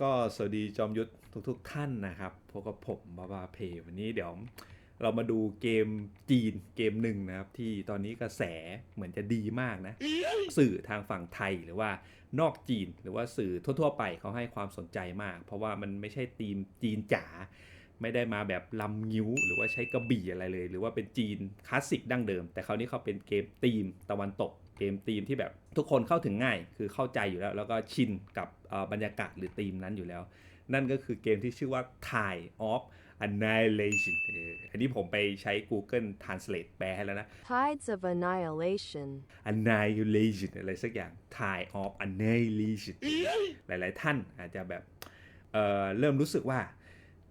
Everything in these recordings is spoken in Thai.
ก็สวัสดีจอมยุทธทุกๆท่านนะครับพบกับผมบาบาเพวันนี้เดี๋ยวเรามาดูเกมจีนเกมหนึ่งนะครับ ที่ตอนนี้กระแสเหมือนจะดีมากนะ สื่อทางฝั่งไทยหรือว่านอกจีนหรือว่าสื่อทั่วๆ ไปเขาให้ความสนใจมาก เพราะว่ามันไม่ใช่ธีมจีนจ๋าไม่ได้มาแบบลำงิ้ว หรือว่าใช้กระบี่อะไรเลย หรือว่าเป็นจีนคลาสสิกดั้งเดิม แต่คราวนี้เขาเป็นเกมธีมตะวันตก เกมธีมที่แบบทุกคนเข้าถึงง่าย คือเข้าใจอยู่แล้ว แล้วก็ชินกับเอ่อบรรยากาศหรือธีมนั้นอยู่แล้ว นั่นก็คือเกมที่ชื่อว่า Tide of Annihilation เอออันนี้ผมไปใช้ Google Translate แปลให้แล้วนะ Tides of Annihilation. annihilation อะไรสักอย่าง tide of annihilation หลาย ๆ ท่านอาจจะแบบเอ่อเริ่มรู้สึกว่า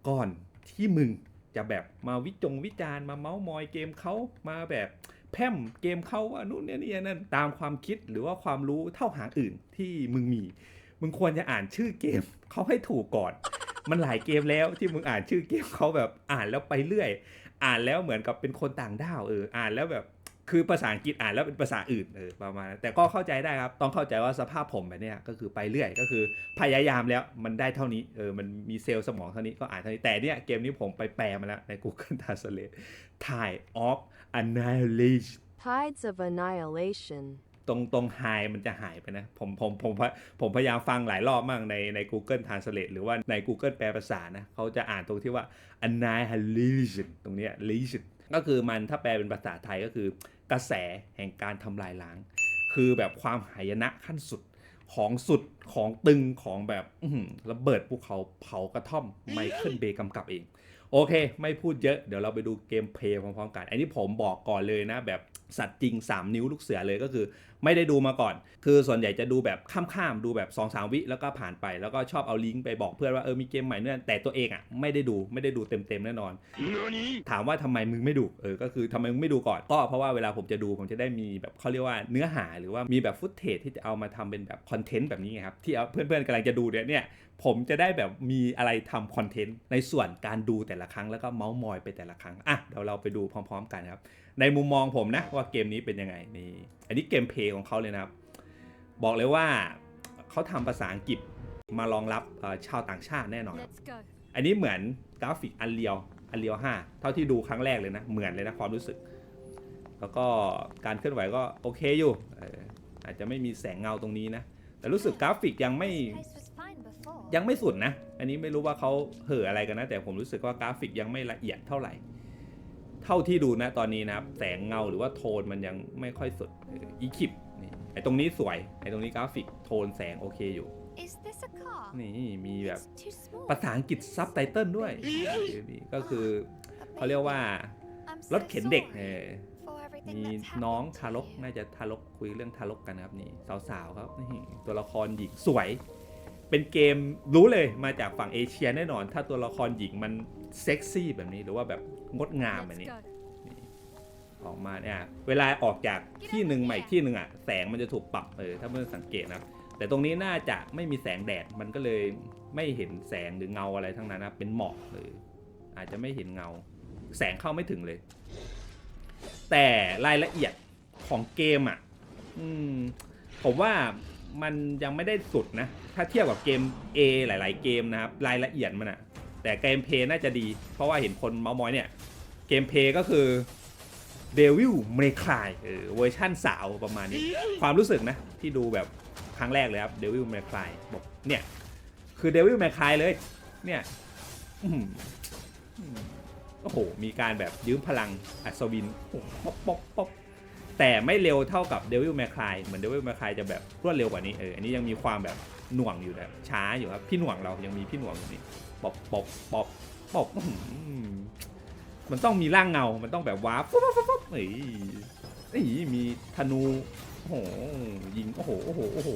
ก่อนที่มึงจะแบบมาวิจงวิจารณ์มาเมาส์มอยเกมเขามาแบบ แพมเกมเขาว่านู่นเนี่ยนี่นั่นตามความคิดหรือว่าความรู้เท่าหางอื่นที่มึงมี มึงควรจะอ่านชื่อเกมเขาให้ถูกก่อน มันหลายเกมแล้วที่มึงอ่านชื่อเกมเขาแบบอ่านแล้วไปเรื่อย อ่านแล้วเหมือนกับเป็นคนต่างด้าวเอออ่านแล้วแบบคือภาษาอังกฤษอ่านแล้วเป็นภาษาอื่นเออประมาณนั้นแต่ก็เข้าใจได้ครับ ต้องเข้าใจว่าสภาพผมแบบนี้ก็คือไปเรื่อยก็คือพยายามแล้วมันได้เท่านี้เออมันมีเซลล์สมองเท่านี้ก็อ่านเท่านี้แต่เนี่ยเกมนี้ผมไปแปลมาแล้วใน Google Translate Tide of Annihilation Tides of Annihilation. ตรงตรงไฮมันจะหายไปนะ ผมผมผมผมพยายามฟังหลายรอบมากในใน Google Translate หรือว่าใน Google แปลภาษานะเขาจะอ่านตรงที่ว่า annihilation ตรงเนี้ย lesion ก็คือมันถ้าแปลเป็นภาษาไทยก็คือกระแสแห่งการทำลายล้าง คือแบบความหายนะขั้นสุดของสุดของตึงของแบบอื้อหือระเบิดภูเขาเผากระท่อมไมเคิลเบย์กำกับเอง โอเค ไม่พูดเยอะเดี๋ยวเราไปดูเกมเพลย์พร้อมๆกัน อันนี้ผมบอกก่อนเลยนะแบบ สัตว์จริง 3 นิ้วลูกเสือเลยก็คือ ไม่ได้ดูมาก่อน คือส่วนใหญ่จะดูแบบข้ามๆดูแบบ2อสาวิแล้วก็ผ่านไป แล้วก็ชอบเอาลิงก์ไปบอกเพื่อนว่าเออมีเกมใหม่เนี่ยแต่ตัวเองอะไม่ได้ดูไม่ได้ดูเต็มๆแน่นอน ถามว่าทำไมมึงไม่ดูเออก็คือทำไมมึงไม่ดูก่อนก็เพราะว่าเวลาผมจะดูผมจะได้มีแบบเขาเรียกว่าเนื้อหาหรือว่ามีแบบฟุตเทจที่จะเอามาทำเป็นแบบคอนเทนต์แบบนี้ไงครับที่เอาเพื่อนๆกำลังจะดูเนี่ยเนี่ยผมจะได้แบบมีอะไรทำคอนเทนต์ในส่วนการดูแต่ละครั้งแล้วก็เมาส์มอยไปแต่ละครั้งอะเดี๋ยวเราไปดูพร้อม ๆ กันครับในมุมมองผมนะว่าเกมนี้เป็นยังไงนี่อันนี้เกมเพลย์ของเขาเลยนะครับ บอกเลยว่าเขาทำภาษาอังกฤษมารองรับเอ่อชาวต่างชาติแน่นอน Let's go. อันนี้เหมือนกราฟิกอันเรียวอันเรียว5เท่าที่ดูครั้งแรกเลยนะ เหมือนเลยนะความรู้สึก แล้วก็การเคลื่อนไหวก็โอเคอยู่เอออาจจะไม่มีแสงเงาตรงนี้นะ แต่รู้สึกกราฟิกยังไม่ Place was fine before. ยังไม่สุดนะ อันนี้ไม่รู้ว่าเขาเห่ออะไรกันนะ แต่ผมรู้สึกว่ากราฟิกยังไม่ละเอียดเท่าไหร่ เท่าที่ดูนะตอนนี้นะครับ แสงเงาหรือว่าโทนมันยังไม่ค่อยสุดเอออีคลิปนี่ไอตรงนี้สวย ไอตรงนี้กราฟิกโทนแสงโอเคอยู่ Is this a car? นี่มีแบบ It's too small. ภาษาอังกฤษซับไตเติลด้วย ก็คือ A เขาเรียกว่า I'm ร so ถเข็นเด็ก sorry เออ for everything มี that's น้อง happened ทารก to you. น่าจะทารกคุยเรื่องทารกกันนะครับนี่สาวๆครับนี่ตัวละครหญิงสวย เป็นเกมรู้เลยมาจากฝั่งเอเชียแน่นอน ถ้าตัวละครหญิงมันเซ็กซี่แบบนี้หรือว่าแบบงดงามแบบ Let's นี้ go. ออกมาเนี่ยเวลาออกจากที่หนึ่งใหม่ที่หนึ่งอะแสงมันจะถูกปรับเออถ้าเมื่อสังเกตนะครับแต่ตรงนี้น่าจะไม่มีแสงแดดมันก็เลยไม่เห็นแสงหรือเงาอะไรทั้งนั้นนะเป็นหมอกเลย อาจจะไม่เห็นเงา แสงเข้าไม่ถึงเลย แต่รายละเอียดของเกมอะ อืมผมว่า มันยังไม่ได้สุดนะ ถ้าเทียบกับเกม A หลาย ๆ เกมนะครับ รายละเอียดมันอะแต่เกมเพย์น่าจะดี เพราะว่าเห็นคนเมาส์มอยเนี่ย เกมเพย์ก็คือ Devil May Cry เออเวอร์ชั่นสาวประมาณนี้ ความรู้สึกนะ ที่ดูแบบครั้งแรกเลยครับ Devil May Cry บอกเนี่ย คือ Devil May Cry เลย เนี่ยโอ้โห มีการแบบยืมพลังอัศวินโอ้โหป๊อกป๊อกป๊อก แต่ไม่เร็วเท่ากับ Devil May Cry เหมือน Devil May Cry จะแบบรวดเร็วกว่านี้เอออันนี้ยังมีความแบบหน่วงอยู่แบบช้าอยู่ครับพี่หน่วงเรายังมีพี่หน่วงอยู่นี่ปอกป๊อกป๊อกป๊อกอื้อหือมันต้องมีร่างเงา มันต้องแบบว้าปุ๊บปุ๊บปุ๊บปุ๊บเฮ้ยเฮ้ยมีธนูโอ้โหยิงโอ้โหโอ้โหโอ้โห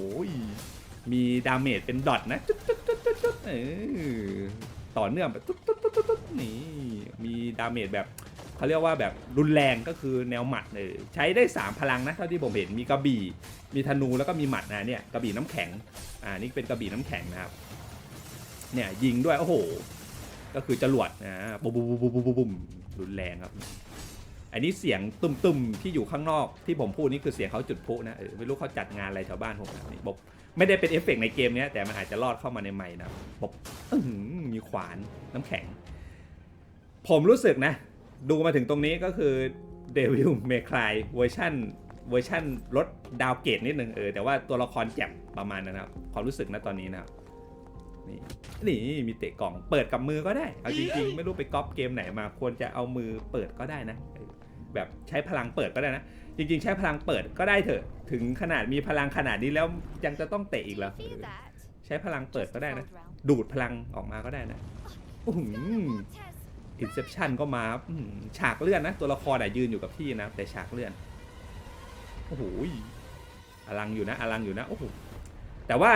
มีดาเมจเป็นดอทนะจุดจุดจุดจุดจุดเออต่อเนื่องแบบตุ๊ดตุ๊ดตุ๊ดตุ๊ดนี่มีดาเมจแบบ เขาเรียกว่าแบบรุนแรงก็คือแนวหมัดเออใช้ได้ 3 พลังนะเท่าที่ผมเห็นมีกระบี่มีธนูแล้วก็มีหมัดนะเนี่ยกระบี่น้ำแข็งอ่านี่เป็นกระบี่น้ำแข็งนะครับเนี่ยยิงด้วยโอ้โห ก็คือจรวดนะบุบบุบบุบบุบบุบบุบรุนแรงครับ อันนี้เสียงตุ่มๆที่อยู่ข้างนอกที่ผมพูดนี่คือเสียงเขาจุดพลุนะเออไม่รู้เขาจัดงานอะไรแถวบ้านผมนะนี่บอกไม่ได้เป็นเอฟเฟกต์ในเกมนี้แต่มันอาจจะลอดเข้ามาในไมค์นะบอกมีขวานน้ำแข็ง ผมรู้สึกนะ ดูมาถึงตรงนี้ก็คือ Devil May Cry เวอร์ชันเวอร์ชันลดดาวเกรดนิดนึงเออแต่ว่าตัวละครแจ่มประมาณนั้นนะครับ ความรู้สึกนะตอนนี้นะครับนี่นี่มีเตะกล่องเปิดกับมือก็ได้ เอาจริงๆ ไม่รู้ไปก๊อปเกมไหนมา ควรจะเอามือเปิดก็ได้นะเออแบบใช้พลังเปิดก็ได้นะ จริง ๆ ใช้พลังเปิดก็ได้เถอะ ถึงขนาดมีพลังขนาดนี้แล้วยังจะต้องเตะอีกเหรอ Feel เออ that? ใช้พลังเปิด Just ก็ได้ the นะ cold realm. ดูดพลังออกมาก็ได้นะอื้อหื อินเซพชันก็มาฉากเลื่อนนะ ตัวละครอ่ยืนอยู่กับที่นะ แต่ฉากเลื่อน โอ้โหอลังอยู่นะอลังอยู่นะ โอ้โห แต่ว่า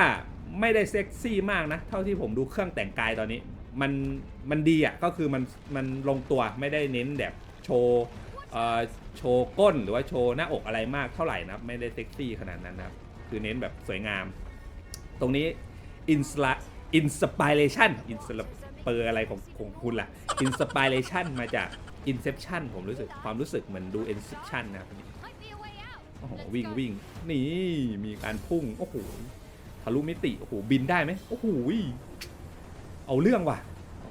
ไม่ได้เซ็กซี่มากนะ เท่าที่ผมดูเครื่องแต่งกายตอนนี้ มันมันดีอะ ก็คือมันมันลงตัวไม่ได้เน้นแบบโชว์โชว์ก้นหรือว่าโชว์หน้าอกอะไรมากเท่าไหร่นะไม่ได้เซ็กซี่ขนาดนั้นนะคือเน้นแบบสวยงาม ตรงนี้อินสลอินสปิเรชันอินส เปอร์อะไรของของคุณล่ะอินสปิเรชันมาจาก Inception ผมรู้สึกความรู้สึกเหมือนดู Inception นะครับ Might be a way out. โอ้โห Let's วิ่ง go. วิ่งนี่มีการพุ่งโอ้โหทะลุมิติโอ้โหบินได้ไหมโอ้โหเอาเรื่องว่ะ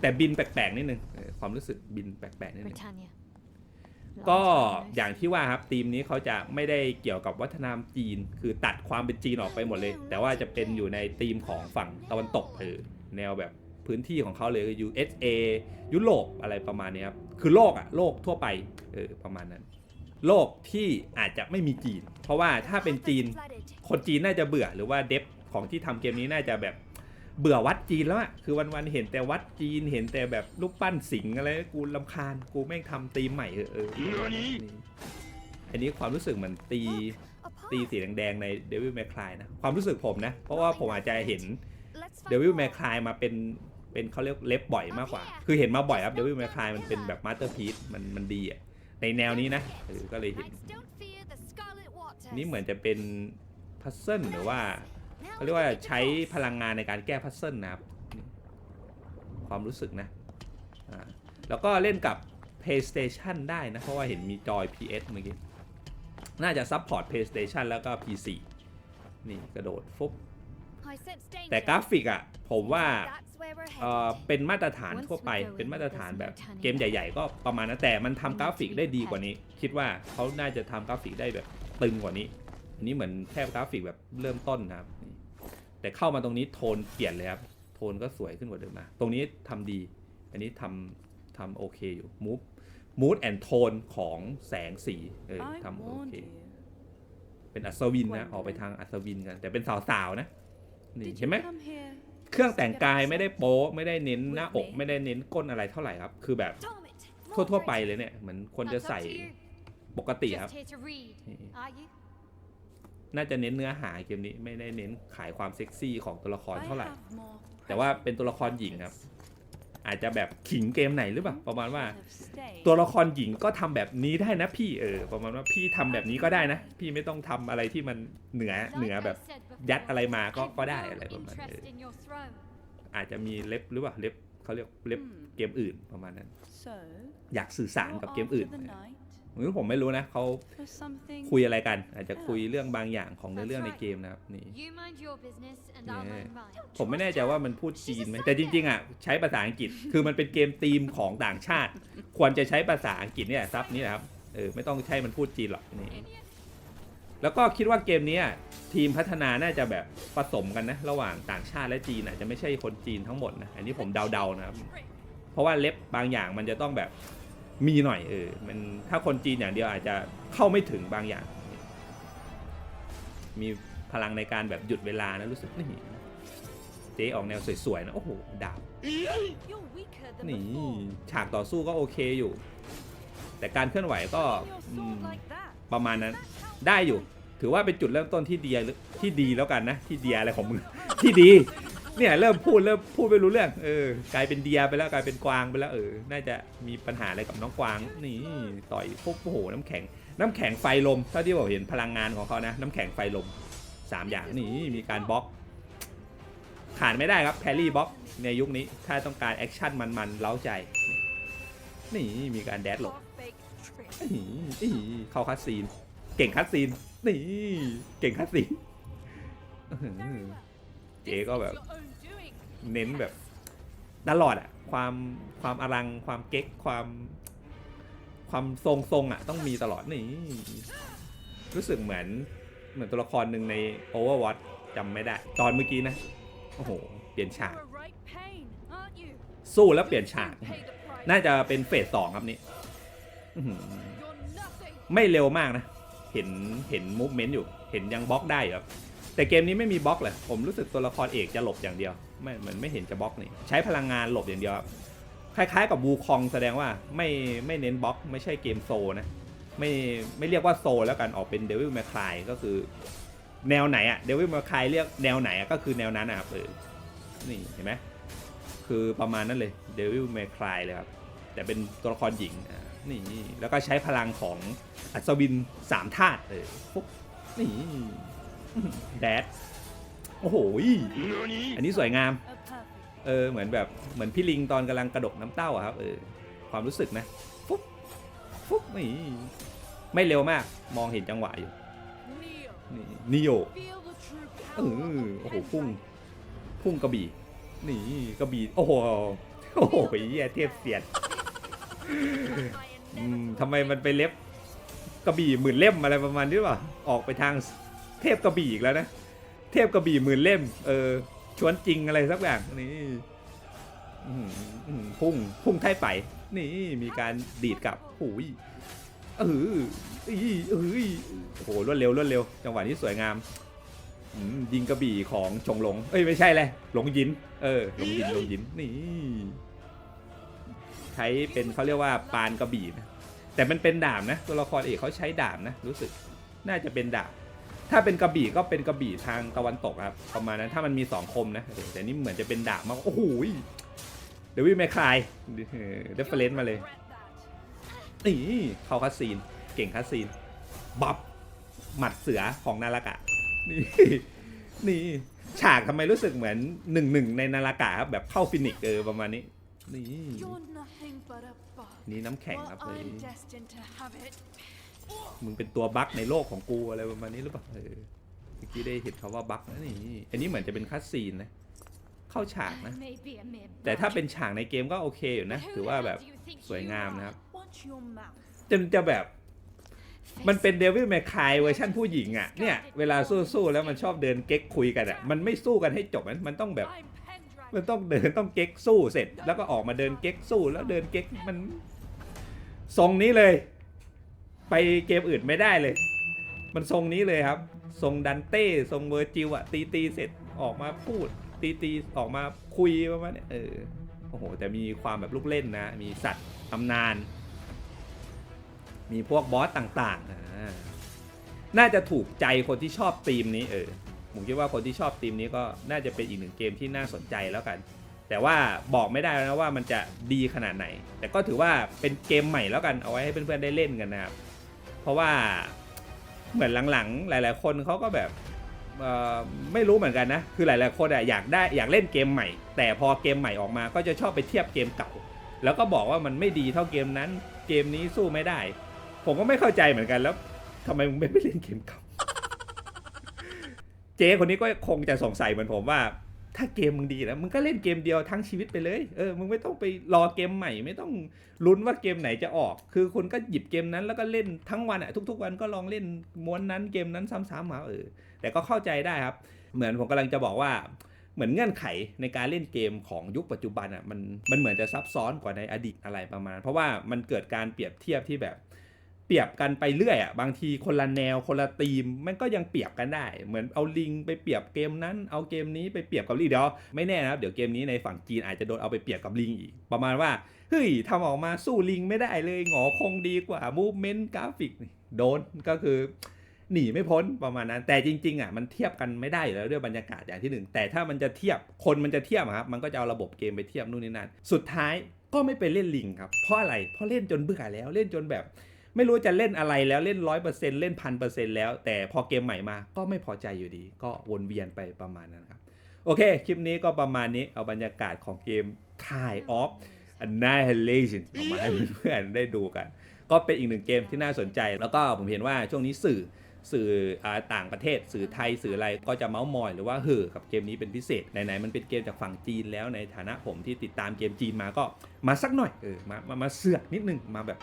แต่บินแปลกๆนิดนึงเออความรู้สึกบินแปลกๆนิดนึง Britannia. ก็อย่างที่ว่าครับทีมนี้เขาจะไม่ได้เกี่ยวกับวัฒนธรรมจีน คือตัดความเป็นจีนออกไปหมดเลย แต่ว่าจะเป็นอยู่ในธีมของฝั่งตะวันตกเออแนวแบบ พื้นที่ของเขาเลยคือ USA ยุโรปอะไรประมาณนี้ครับ คือโลกอะโลกทั่วไปเออประมาณนั้น โลกที่อาจจะไม่มีจีน เพราะว่าถ้าเป็นจีน คนจีนน่าจะเบื่อหรือว่าเดฟของที่ทำเกมนี้น่าจะแบบเบื่อวัดจีนแล้วอะคือวันๆเห็นแต่วัดจีนเห็นแต่แบบรูปปั้นสิงอะไรกูลำคาญกูแม่งทำตีมใหม่เออเอออันนี้ความรู้สึกเหมือนตีตีสีแดงๆใน Devil May Cry นะ ความรู้สึกผมนะ เพราะว่าผมอาจจะเห็น Devil. May Cry มาเป็น เป็นเขาเรียกเล็บบ่อยมากกว่า คือเห็นมาบ่อยครับ Devil May Cry มันเป็นแบบ Masterpiece มันมันดีอะในแนวนี้นะเออก็เลยเห็น Knights don't fear the scarlet waters. นี่เหมือนจะเป็นพัซเซิลหรือว่า Now เขาเรียกว่า we need to ใช้ cross. พลังงานในการแก้พัซเซิลนะครับนี่ความรู้สึกนะอ่าแล้วก็เล่นกับ PlayStation ได้นะ เพราะว่าเห็นมีจอย PS เมื่อกี้ น่าจะซัพพอร์ต PlayStation แล้วก็ PC นี่กระโดดฟุบ I sense danger. แต่กราฟิกอะผมว่า That's where we're เอ่อ headed. เป็นมาตรฐานทั่วไปเป็นมาตรฐานแบบเกมใหญ่ ๆ ก็ประมาณนั้นแต่มันทำกราฟิกได้ดีกว่านี้ คิดว่าเขาน่าจะทำกราฟิกได้แบบตึงกว่านี้ อันนี้เหมือนแค่กราฟิกแบบเริ่มต้นนะครับนี่แต่เข้ามาตรงนี้โทนเปลี่ยนเลยครับโทนก็สวยขึ้นกว่าเดิมนะตรงนี้ทำดี อันนี้ทำทำโอเคอยู่ mood mood and tone ของแสงสีเออ I ทำโอ warned เค you. เป็นอัศวินนะออกไปทางอัศวินกันแต่เป็นสาวๆนะนี่ Did เห็น you ไหม come here? เครื่องแต่งกายไม่ได้โป๊ะไม่ได้เน้นหน้าอกไม่ได้เน้นก้นอะไรเท่าไหร่ครับ คือแบบ Damn it. ทั่วๆไปเลยเนี่ยเหมือนคนจะ That's up ใส่ to you. ปกติครับ Just here to read, นี่ are you? น่าจะเน้นเนื้อหาเกมนี้ไม่ได้เน้นขายความเซ็กซี่ของตัวละคร I เท่าไหร่ have more แต่ว่า present เป็นตัวละครหญิงครับ อาจจะแบบขิงเกมไหนหรือเปล่าประมาณว่า have stayed. ตัวละครหญิงก็ทำแบบนี้ได้นะพี่เออประมาณว่าพี่ทำแบบนี้ก็ได้นะ พี่ไม่ต้องทำอะไรที่มันเหนือ Like เหนือ I แบบ said before, ยัดอะไรมาก็ I've ก็ได้ no อะไรประมาณนี้ interest in your throne. อาจจะมีเล็บหรือเปล่าเล็บเขาเรียกเล็บ Hmm. เกมอื่นประมาณนั้น So, อยากสื่อสาร you're กับเกม after อื่น the night หรือผมไม่รู้นะเขา for something คุยอะไรกัน อาจจะคุยเรื่องบางอย่างของเนื้อเรื่องในเกมนะครับนี่ You mind your business and I'll Yeah. mind mine. ผมไม่แน่ใจว่ามันพูดจีนไหมแต่จริง ๆอะใช้ภาษาอังกฤษคือมันเป็นเกมธีมของต่างชาติ ควรจะใช้ภาษาอังกฤษเนี่ยซับนี่แหละครับเออไม่ต้องใช้มันพูดจีนหรอกนี่แล้วก็คิดว่าเกมเนี้ยทีมพัฒนาน่าจะแบบผสมกันนะระหว่างต่างชาติและจีนอาจจะไม่ใช่คนจีนทั้งหมดนะอันนี้ผมเดาๆนะครับ เพราะว่าเล็บบางอย่างมันจะต้องแบบ มีหน่อยเออมันถ้าคนจีนอย่างเดียวอาจจะเข้าไม่ถึงบางอย่าง มีพลังในการแบบหยุดเวลานะรู้สึกนี่เจ๊ออกแนวสวยๆนะ โอ้โหดาบนี่ฉากต่อสู้ก็โอเคอยู่ แต่การเคลื่อนไหวก็ประมาณนั้นได้อยู่ ถือว่าเป็นจุดเริ่มต้นที่ดีหรือที่ดีแล้วกันนะ ที่เดียอะไรของมึงที่ดี เนี่ยเริ่มพูดเริ่มพูดไม่รู้เรื่องเออกลายเป็นเดียไปแล้วกลายเป็นกวางไปแล้วเออน่าจะมีปัญหาอะไรกับน้องกวางนี่ต่อยปุ๊บโอ้โหน้ำแข็ง น้ำแข็งไฟลมเท่าที่ผมเห็นพลังงานของเขานะน้ำแข็งไฟลมสามอย่างนี่มีการบล็อกขาดไม่ได้ครับแพรรี่บล็อกในยุคนี้ถ้าต้องการแอคชั่นมันๆเล้าใจนี่มีการแดดหลบ Your fake trick. อีอีเข้าคัสซีน เก่งคัสซีนนี่เก่งคัสซีน เจ๊ก็แบบ Your own doing. เน้นแบบตลอดอะความความอลังความเก๊กความความทรงทรงๆอะต้องมีตลอดนี่รู้สึกเหมือนเหมือนตัวละครหนึ่งใน Overwatch จำไม่ได้ ตอนเมื่อกี้นะ โอ้โห เปลี่ยนฉาก You're a right pain, aren't you? สู้แล้วเปลี่ยนฉาก Don't pay the price. น่าจะเป็นเฟสสองครับนี่อื้อหือ You're nothing. ไม่เร็วมากนะ เห็นเห็นมูฟเมนต์อยู่ เห็นยังบล็อกได้อยู่ครับ แต่เกมนี้ไม่มีบล็อกเลยผมรู้สึกตัวละครเอกจะหลบอย่างเดียว ไม่เหมือนไม่เห็นจะบล็อกนี่ใช้พลังงานหลบอย่างเดียวครับคล้ายๆกับวูคองแสดงว่าไม่ไม่เน้นบล็อก ไม่ใช่เกมโซนะไม่ไม่เรียกว่าโซแล้วกันออกเป็นเดวิลแมคคลายก็คือ แนวไหนอะเดวิลแมคคลายเรียกแนวไหนอะก็คือแนวนั้นนะครับเออนี่เห็นไหมคือประมาณนั้นเลยเดวิลแมคคลายเลยครับแต่เป็นตัวละครหญิงอ่นี่แล้วก็ใช้พลังของอัศวินสามธาตุเออปุ๊บนี่ แดดโอ้โหอันนี้สวยงาม เออเหมือนแบบเหมือนพี่ลิงตอนกำลังกระดกน้ำเต้าอะครับเออความรู้สึกนะฟุ๊บฟุ๊บนี่ไม่เร็วมากมองเห็นจังหวะอยู่นี่นิโยเออโอ้โหพุ่งพุ่งกระบี่นี่กระบี่โอ้โหโอ้โหเหี้ยเทียบเสียดทำไมมันไปเล็บกระบี่หมื่นเล่มอะไรประมาณนี้ป่ะออกไปทาง เทพกระบี่อีกแล้วนะ เทพกระบี่หมื่นเล่ม เออ ชวนจริงอะไรสักอย่างนี่พุ่งพุ่งไท่ไป นี่มีการดีดกลับหูยเออเอ้ยเอ้ยโอ้โหรวดเร็วรวดเร็ว จังหวะนี้สวยงามอืมยิงกระบี่ของชงหลง เอ้ยไม่ใช่เลยหลงยิน เออหลงยินหลงยินนี่ใช้เป็นเขาเรียกว่าปานกระบี่นะแต่มันเป็นดาบนะ ตัวละครเอกเขาใช้ดาบนะ รู้สึกน่าจะเป็นดาบ ถ้าเป็นกระบี่ก็เป็นกระบี่ทางตะวันตกครับ ประมาณนั้นถ้ามันมีสองคมนะเออแต่นี่เหมือนจะเป็นดาบมาก โอ้โหเดวิดแมคคลายเดฟเฟรนซ์มาเลย Regret that. นี่เข้าคัสซีน เก่งคัสซีน บับหมัดเสือของนารากะ นี่ นี่ฉากทำไมรู้สึกเหมือนหนึ่งหนึ่งในนารากะครับแบบเข้าฟินิกซ์เออประมาณนี้ นี่ You're nothing but a bug. นี่น้ำแข็งครับ Well, เลย I'm destined to have it. มึงเป็นตัวบั๊กในโลกของกูอะไรประมาณนี้หรือเปล่าเออเมื่อกี้ได้เห็นคาว่าบั๊กนะนี่อันนี้เหมือนจะเป็นคัสซีนนะเข้าฉากนะ I may be a mere แต่ถ้า bug, เป็นฉากในเกมก็โอเคอยู่นะ but who ถือว่า the แบ hell บ do you think สวย you งาม are? นะครับ Watch your mouth. จนจะแบบ Face มันเป็นเดวิลแมคคายเวอร์ชันผู้หญิงอะเนี่ยเวลาสู้ๆแล้วมันชอบเดินเก๊กคุยกันอะมันไม่สู้กันให้จบมันมันต้องแบบ I'm Pendragon. มันต้องเดินต้องเก๊กสู้เสร็จ แล้วก็ออกมาเดินเก๊กสู้แล้วเดินเก๊กมันทรงนี้เลย ไปเกมอื่นไม่ได้เลย มันทรงนี้เลยครับ ทรงดันเต้ ทรงเวอร์จิวอะตีตีเสร็จออกมาพูด ตีตีออกมาคุยประมาณนี้เออ โอ้โห แต่มีความแบบลูกเล่นนะ มีสัตว์ตำนาน มีพวกบอสต่างๆอ่าน่าจะถูกใจคนที่ชอบธีมนี้เออ ผมคิดว่าคนที่ชอบธีมนี้ก็น่าจะเป็นอีกหนึ่งเกมที่น่าสนใจแล้วกันแต่ว่าบอกไม่ได้นะว่ามันจะดีขนาดไหน แต่ก็ถือว่าเป็นเกมใหม่แล้วกันเอาไว้ให้เพื่อนๆได้เล่นกันนะครับ เพราะว่าเหมือนหลังๆ หลาย ๆ คนเขาก็แบบไม่รู้เหมือนกันนะ คือหลายๆคนอะอยากได้อยากเล่นเกมใหม่ แต่พอเกมใหม่ออกมาก็จะชอบไปเทียบเกมเก่า แล้วก็บอกว่ามันไม่ดีเท่าเกมนั้น เกมนี้สู้ไม่ได้ ผมก็ไม่เข้าใจเหมือนกันแล้วทำไมมึงไม่ไปเล่นเกมเก่า เจ๊คนนี้ก็คงจะสงสัยเหมือนผมว่า ถ้าเกมมึงดีแล้วมึงก็เล่นเกมเดียวทั้งชีวิตไปเลย เออ มึงไม่ต้องไปรอเกมใหม่ ไม่ต้องลุ้นว่าเกมไหนจะออก คือคุณก็หยิบเกมนั้นแล้วก็เล่นทั้งวันอะทุก ๆ วันก็ลองเล่นม้วนนั้นเกมนั้นซ้ำๆมาเออ แต่ก็เข้าใจได้ครับ เหมือนผมกำลังจะบอกว่าเหมือนเงื่อนไขในการเล่นเกมของยุคปัจจุบันอะมันมันเหมือนจะซับซ้อนกว่าในอดีตอะไรประมาณ เพราะว่ามันเกิดการเปรียบเทียบที่แบบ เปรียบกันไปเรื่อยอะบางทีคนละแนวคนละธีมมันก็ยังเปรียบกันได้ เหมือนเอาลิงไปเปรียบเกมนั้นเอาเกมนี้ไปเปรียบกับลิงเดี๋ยวไม่แน่นะครับเดี๋ยวเกมนี้ในฝั่งจีนอาจจะโดนเอาไปเปรียบกับลิงอีก ประมาณว่าเฮ้ยทำออกมาสู้ลิงไม่ได้เลยหงอคงดีกว่ามูฟเมนต์กราฟิกโดนก็คือหนีไม่พ้นประมาณนั้น แต่จริงๆอะมันเทียบกันไม่ได้อยู่แล้วด้วยบรรยากาศอย่างที่หนึ่งแต่ถ้ามันจะเทียบคนมันจะเทียบครับมันก็จะเอาระบบเกมไปเทียบนู่นนี่นั่นสุดท้ายก็ไม่ไปเล่นลิงครับเพราะอะไรเพราะเล่นจนเบื่อแล้วเล่นจนแบบ ไม่รู้จะเล่นอะไรแล้วเล่นร้อยเปอร์เซ็นต์เล่นพันเปอร์เซ็นต์แล้ว แต่พอเกมใหม่มาก็ไม่พอใจอยู่ดี ก็วนเวียนไปประมาณนั้นครับโอเค คลิปนี้ก็ประมาณนี้เอาบรรยากาศของเกม Tie of Annihilation ออกมาให้เพื่อนๆได้ดูกัน ก็เป็นอีกหนึ่งเกมที่น่าสนใจ แล้วก็ผมเห็นว่าช่วงนี้สื่อ สื่ออาต่างประเทศ สื่อไทยสื่ออะไรก็จะเมาส์มอย หรือว่าเห่อกับเกมนี้เป็นพิเศษไหนๆมันเป็นเกมจากฝั่งจีนแล้วในฐานะผมที่ติดตามเกมจีนมาก็มาสักหน่อยเออมามามาเสือกนิดนึงมาแบบ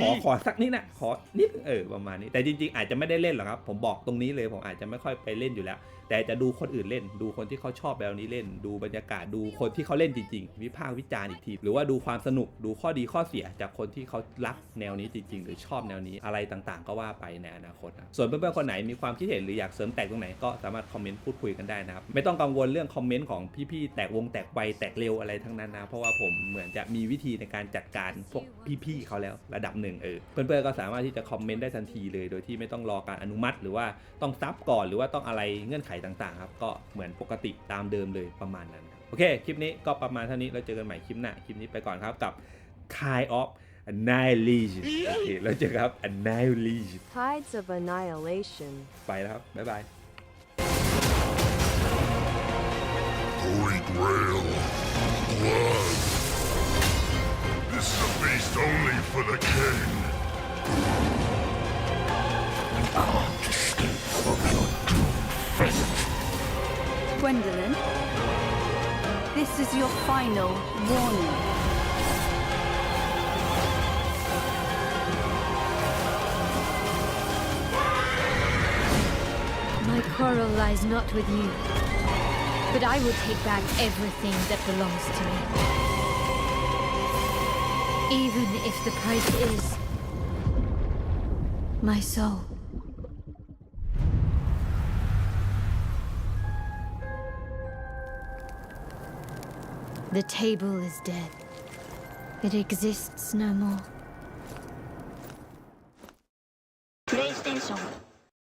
ขอขอสักนิดนะขอนิดเออประมาณนี้แต่จริงๆ อาจจะไม่ได้เล่นหรอกครับ ผมบอกตรงนี้เลยผมอาจจะไม่ค่อยไปเล่นอยู่แล้ว แต่จะดูคนอื่นเล่น ดูคนที่เขาชอบแบบนี้เล่น ดูบรรยากาศดูคนที่เขาเล่นจริง ๆ วิพากษ์วิจารณ์อีกที หรือว่าดูความสนุกดูข้อดีข้อเสียจากคนที่เขารักแนวนี้จริง ๆ หรือชอบแนวนี้อะไรต่างๆ ก็ว่าไปในอนาคตนะส่วนเพื่อนๆคนไหนมีความคิดเห็นหรืออยากเสริมแตกตรงไหนก็สามารถคอมเมนต์พูดคุยกันได้นะครับไม่ต้องกังวลเรื่องคอมเมนต์ของพี่ๆแตกวงแตกไวแตกเร็วอะไรทั้งนั้นนะเพราะว่าผมเหมือนจะมีวิธีในการจัดการพวกพี่ๆเขาแล้วระดับหนึ่งเออเพื่อนๆก็สามารถที่จะคอมเมนต์ได้ทันทีเลย โดยที่ไม่ต้องรอการอนุมัติ หรือว่าต้องซับก่อนหรือว่าต้องอะไรเงื่อนไขต่างๆครับก็เหมือนปกติตามเดิมเลยประมาณนั้นครับโอเคคลิปนี้ก็ประมาณเท่านี้เราเจอกันใหม่คลิปหน้าคลิปนี้ไปก่อนครับกับ Kind of Annihilation โอเคเราเจอกันครับ Annihilation Tides of Annihilation. ไปแล้วครับ บ๊ายบาย Holy Grail. Blood. This is a feast only for the king. Gwendolyn, this is your final warning. My quarrel lies not with you, but I will take back everything that belongs to me. Even if the price is my soul. The table is dead. It exists no more. PlayStation